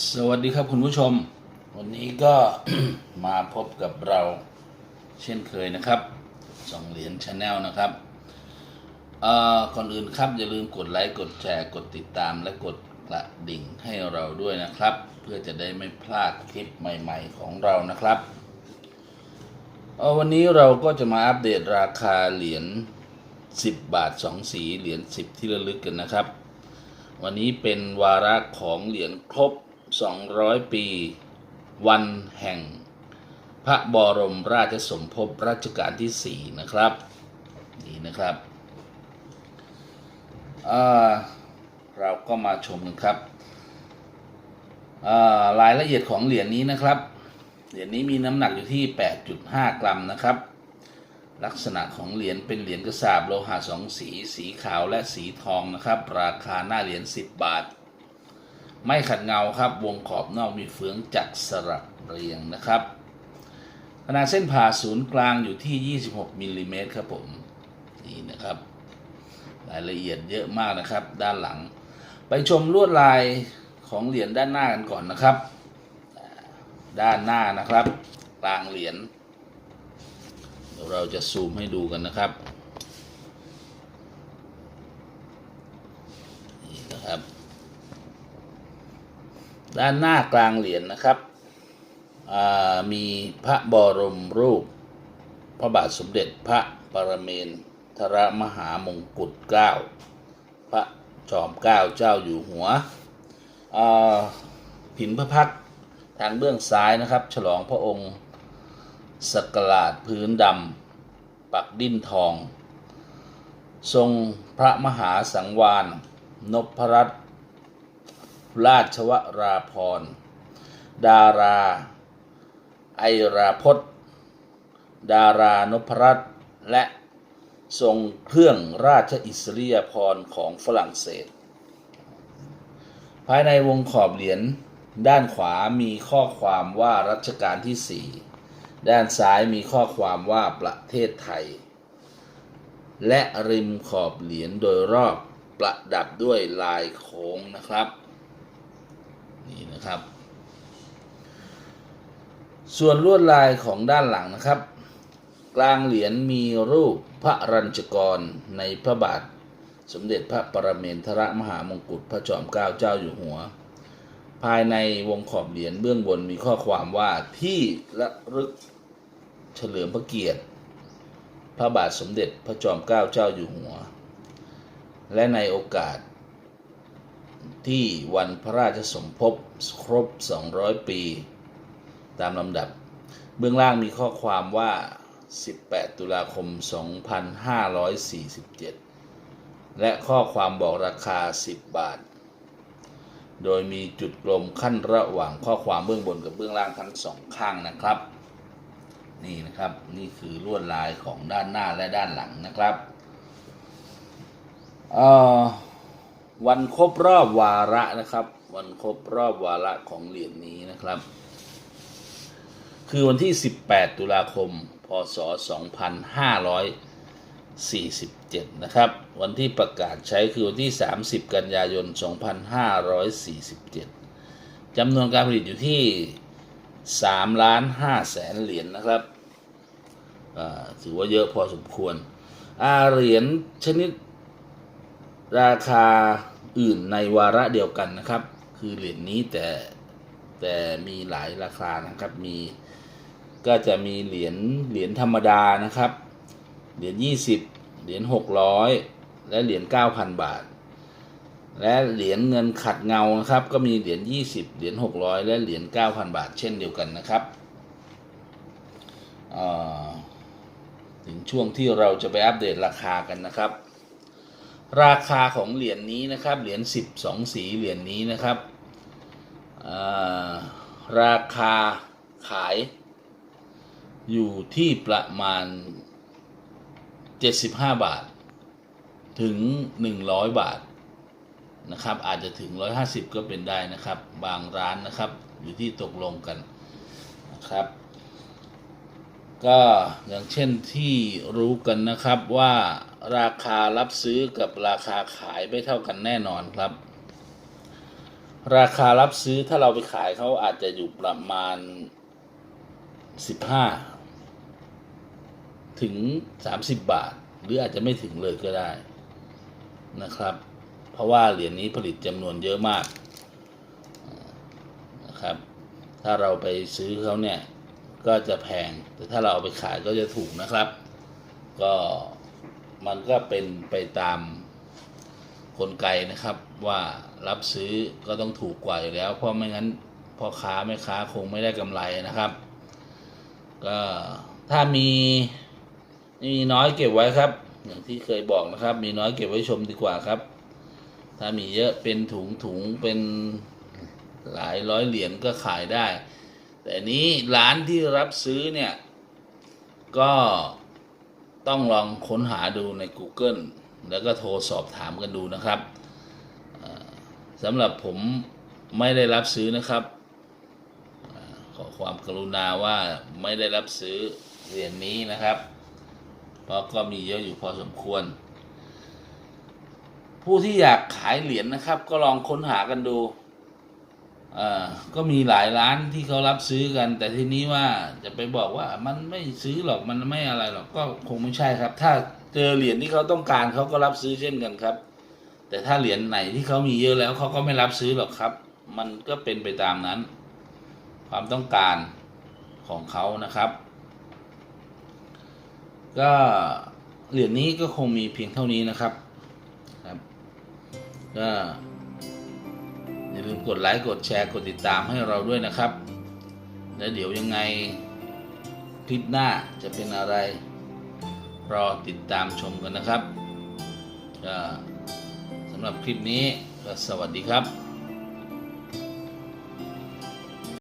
สวัสดีครับคุณผู้ชม วันนี้ก็มาพบกับเราเช่นเคยนะครับสองเหรียญชาแนลนะครับเอ่อก่อนอื่นครับอย่าลืมกดไลค์กดแชร์กดติดตามและกดกระดิ่งให้เราด้วยนะครับ เพื่อจะได้ไม่พลาดคลิปใหม่ ๆ ของเรานะครับวันนี้เราก็จะมาอัปเดตราคาเหรียญ10 บาท 2 สีเหรียญ10 ที่ระลึกกันนะครับ วันนี้เป็นวาระของเหรียญครบ 200 ปี วันแห่ง พระบรมราชสมภพรัชกาลที่ 4 นะครับ นี่นะครับเราก็มาชมกันครับอ่ารายละเอียดของเหรียญนี้นะครับ เหรียญนี้มีน้ำหนักอยู่ที่ 8.5 กรัมนะครับ ลักษณะของเหรียญเป็นเหรียญกระสาบโลหะสองสี สีขาวและสีทองนะครับ ราคาหน้าเหรียญ 10 บาท ไม่ขัดเงาครับ วงขอบนอกมีเฟืองจักสลักเรียงนะครับ ขนาดเส้นผ่าศูนย์กลางอยู่ที่ 26มิลลิเมตรครับผมนี่นะครับ รายละเอียดเยอะมากนะครับ ด้านหลัง ไปชมลวดลายของเหรียญด้านหน้ากันก่อนนะครับ ด้านหน้านะครับกลางเหรียญเดี๋ยวเราจะซูมให้ดูกันนะครับนี่นะครับ ด้านหน้ากลางเหรียญนะครับ มีพระบรมรูป พระบาทสมเด็จพระปรเมนทรมหามงกุฎเกล้าพระจอมเกล้าเจ้าอยู่หัวผินพระพักทางเบื้องซ้ายนะครับ ฉลองพระองค์สกลาดพื้นดำปักดิ้นทอง ทรงพระมหาสังวานนพรัตน์ ราชวราพร ดารา ไอราพจน์ดารานพรัตน์และทรงเครื่องราชอิสริยาภรณ์ของฝรั่งเศส ภายในวงขอบเหรียญด้านขวามีข้อความว่ารัชกาลที่ 4 ด้านซ้ายมีข้อความว่าประเทศไทย และริมขอบเหรียญโดยรอบประดับด้วยลายโค้งนะครับ นี่นะครับ ส่วนลวดลายของด้านหลังนะครับ กลางเหรียญมีรูปพระรัญจกรในพระบาท สมเด็จพระปรเมนทรมหามงกุฎพระจอมเกล้าเจ้าอยู่หัว ภายในวงขอบเหรียญเบื้องบนมีข้อความว่าที่ระลึกเฉลิมพระเกียรติ พระบาทสมเด็จพระจอมเกล้าเจ้าอยู่หัว และในโอกาส ที่วันพระราชสมภพครบ 200 ปี ตามลำดับ เบื้องล่างมีข้อความว่า 18 ตุลาคม 2547 และข้อความบอกราคา 10 บาท โดยมีจุดกลมขั้นระหว่างข้อความเบื้องบนกับเบื้องล่างทั้งสองข้างนะครับ นี่นะครับนี่คือลวดลายของด้านหน้าและด้านหลังนะครับเอ่อ วันครบรอบวาระนะครับ วันครบรอบวาระของเหรียญนี้นะครับ คือวันที่ 18 ตุลาคม พศ 2547 นะครับ วันที่ประกาศใช้คือวันที่ 30 กันยายน 2547จำนวนการผลิตอยู่ที่3ล้าน5แสนเหรียญนะครับถือว่าเยอะพอสมควร อาเหรียญชนิดราคา อื่นในวาระเดียวกันนะครับ คือเหรียญนี้แต่แต่มีหลายราคานะครับ มีก็จะมีเหรียญเหรียญธรรมดานะครับ เหรียญ20 เหรียญ600 และเหรียญ9,000 บาท และเหรียญเงินขัดเงานะครับ ก็มีเหรียญ20 เหรียญ600 และเหรียญ9,000 บาท เช่นเดียวกันนะครับถึงช่วงที่เราจะไปอัปเดตราคากันนะครับ ราคาของเหรียญนี้นะครับ เหรียญ10 2สีเหรียญนี้นะครับ ราคาขายอยู่ที่ประมาณ 75 บาท ถึง 100 บาทนะครับ อาจจะถึง 150 ก็เป็นได้นะครับ บางร้านนะครับ อยู่ที่ตกลงกันนะครับ ก็อย่างเช่นที่รู้กันนะครับว่าราคารับซื้อกับราคาขายไม่เท่ากันแน่นอนครับ ราคารับซื้อถ้าเราไปขายเขาอาจจะอยู่ประมาณสิบห้าถึงสามสิบบาท หรืออาจจะไม่ถึงเลยก็ได้นะครับ เพราะว่าเหรียญนี้ผลิตจำนวนเยอะมากนะครับ ถ้าเราไปซื้อเขาเนี่ย ก็จะแพง แต่ถ้าเราเอาไปขายก็จะถูกนะครับ ก็มันก็เป็นไปตามกลไกนะครับ ว่ารับซื้อก็ต้องถูกกว่าอยู่แล้ว เพราะไม่งั้นพ่อค้าแม่ค้าคงไม่ได้กำไรนะครับ ก็ถ้ามีมีน้อยเก็บไว้ครับ อย่างที่เคยบอกนะครับ มีน้อยเก็บไว้ชมดีกว่าครับ ถ้ามีเยอะเป็นถุงถุงเป็นหลายร้อยเหรียญก็ขายได้ แต่นี้ร้านที่รับซื้อเนี่ย ก็ต้องลองค้นหาดูใน Google แล้วก็โทรสอบถามกันดูนะครับสำหรับผมไม่ได้รับซื้อนะครับอขอความกรุณาว่าไม่ได้รับซื้อเหรียญนี้นะครับ เพราะก็มีเยอะอยู่พอสมควร ผู้ที่อยากขายเหรียญนะครับ ก็ลองค้นหากันดู ก็มีหลายร้านที่เขารับซื้อกัน แต่ทีนี้ว่าจะไปบอกว่ามันไม่ซื้อหรอกมันไม่อะไรหรอกก็คงไม่ใช่ครับ ถ้าเจอเหรียญที่เขาต้องการเขาก็รับซื้อเช่นกันครับ แต่ถ้าเหรียญไหนที่เขามีเยอะแล้วเขาก็ไม่รับซื้อหรอกครับ มันก็เป็นไปตามนั้น ความต้องการของเขานะครับ ก็เหรียญนี้ก็คงมีเพียงเท่านี้นะครับครับก็ อย่าลืมกดไลค์กดแชร์กดติดตามให้เราด้วยนะครับ แล้วเดี๋ยวยังไงคลิปหน้าจะเป็นอะไร รอติดตามชมกันนะครับสำหรับคลิปนี้ก็สวัสดีครับ